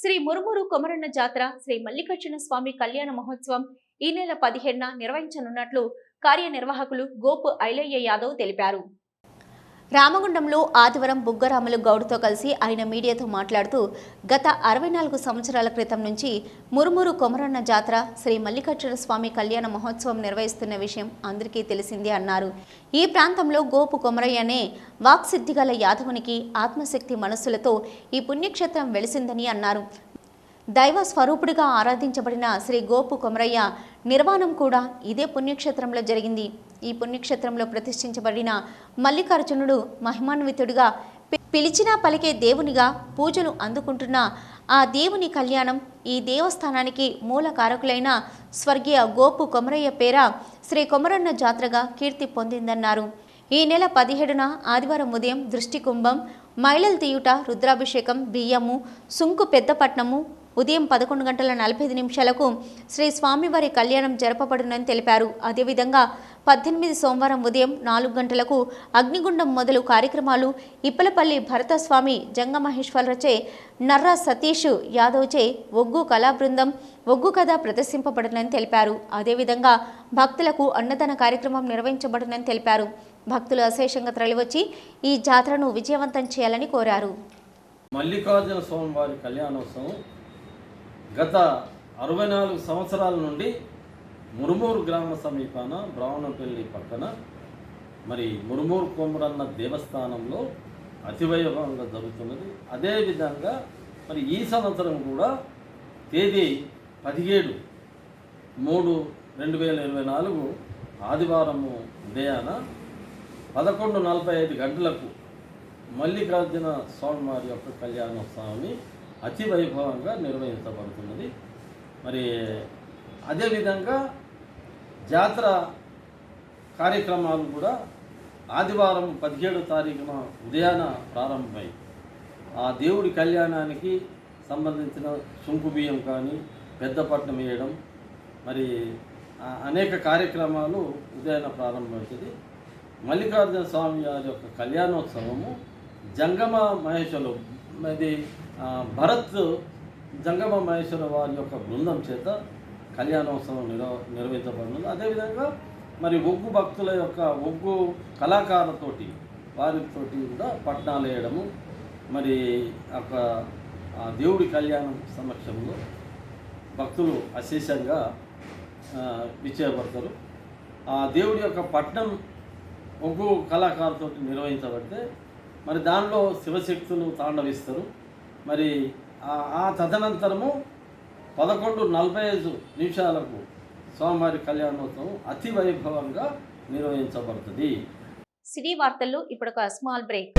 శ్రీ మురుమురు కొమరన్న జాతర శ్రీ మల్లికార్జున స్వామి కళ్యాణ మహోత్సవం ఈ నెల పదిహేడున నిర్వహించనున్నట్లు కార్యనిర్వాహకులు గోపు ఐలయ్య యాదవ్ తెలిపారు. రామగుండంలో ఆదివారం బుగ్గరాములు గౌడ్తో కలిసి ఆయన మీడియాతో మాట్లాడుతూ గత అరవై నాలుగు సంవత్సరాల క్రితం నుంచి మురుమురు కొమరన్న జాతర శ్రీ మల్లికార్జున స్వామి కళ్యాణ మహోత్సవం నిర్వహిస్తున్న విషయం అందరికీ తెలిసిందే అన్నారు. ఈ ప్రాంతంలో గోపు కొమరయ్యనే వాక్సిద్ధిగల యాదవునికి ఆత్మశక్తి మనస్సులతో ఈ పుణ్యక్షేత్రం వెలిసిందని అన్నారు. దైవ స్వరూపుడిగా ఆరాధించబడిన శ్రీ గోపు కొమరయ్య నిర్వాణం కూడా ఇదే పుణ్యక్షేత్రంలో జరిగింది. ఈ పుణ్యక్షేత్రంలో ప్రతిష్ఠించబడిన మల్లికార్జునుడు మహిమాన్వితుడిగా పి- పిలిచినా పలికే దేవునిగా పూజలు అందుకుంటున్న ఆ దేవుని కళ్యాణం ఈ దేవస్థానానికి మూల కారకులైన స్వర్గీయ గోపు కొమరయ్య పేర శ్రీ కొమరన్న జాతరగా కీర్తి పొందిందన్నారు. ఈ నెల పదిహేడున ఆదివారం ఉదయం దృష్టి కుంభం మైలల్ తీయుట రుద్రాభిషేకం బియ్యము సుంకు పెద్దపట్నము ఉదయం పదకొండు గంటల నలభై ఐదు నిమిషాలకు శ్రీ స్వామివారి కళ్యాణం జరపబడునని తెలిపారు. అదేవిధంగా పద్దెనిమిది సోమవారం ఉదయం నాలుగు గంటలకు అగ్నిగుండం మొదలు కార్యక్రమాలు ఇప్పలపల్లి భరతస్వామి జంగమహేశ్వరచే నర్రా సతీష్ యాదవ్చే ఒగ్గు కళా బృందం ఒగ్గు కథ ప్రదర్శింపబడునని తెలిపారు. అదేవిధంగా భక్తులకు అన్నదాన కార్యక్రమం నిర్వహించబడునని తెలిపారు. భక్తులు అశేషంగా తరలివచ్చి ఈ జాతరను విజయవంతం చేయాలని కోరారు. మల్లికార్జున స్వామివారి కళ్యాణోత్సవం గత అరవై నాలుగు సంవత్సరాల నుండి మురుమూరు గ్రామ సమీపాన బ్రాహ్మణపల్లి పక్కన మరి మురుమూరు కొమ్మరన్న దేవస్థానంలో అతివైభవంగా జరుగుతున్నది. అదేవిధంగా మరి ఈ సంవత్సరం కూడా తేదీ పదిహేడు మూడు రెండు వేల ఇరవై నాలుగు ఆదివారము ఉదయాన పదకొండు నలభై ఐదు గంటలకు మల్లికార్జున స్వామి వారి యొక్క కళ్యాణోత్సవాన్ని అతి వైభవంగా నిర్వహించబడుతున్నది. మరి అదేవిధంగా జాతర కార్యక్రమాలు కూడా ఆదివారం పదిహేడు తారీఖున ఉదయాన ప్రారంభమై ఆ దేవుడి కళ్యాణానికి సంబంధించిన సుంకు బియ్యం కానీ పెద్దపట్నం వేయడం మరి అనేక కార్యక్రమాలు ఉదయాన ప్రారంభమవుతుంది. మల్లికార్జున స్వామి వారి యొక్క కళ్యాణోత్సవము జంగమ మహేశ్వరు అది భరత్ జంగమ మహేశ్వర వారి యొక్క బృందం చేత కళ్యాణోత్సవం నిర్వ నిర్వహించబడినది అదేవిధంగా మరి ఒగ్గు భక్తుల యొక్క ఒగ్గు కళాకారులతోటి వారితోటి కూడా పట్నాలు వేయడము మరి ఒక దేవుడి కళ్యాణం సమక్షంలో భక్తులు అశేషంగా విచ్చేయబడతారు. ఆ దేవుడి యొక్క పట్నం ఒగ్గు కళాకారులతో నిర్వహించబడితే మరి దానిలో శివశక్తులు తాండవిస్తారు. మరి ఆ- తదనంతరము పదకొండు నలభై ఐదు నిమిషాలకు స్వామివారి కళ్యాణోత్సవం అతి వైభవంగా నిర్వహించబడుతుంది. సిటీ వార్తల్లో ఇప్పుడు ఒక స్మాల్ బ్రేక్.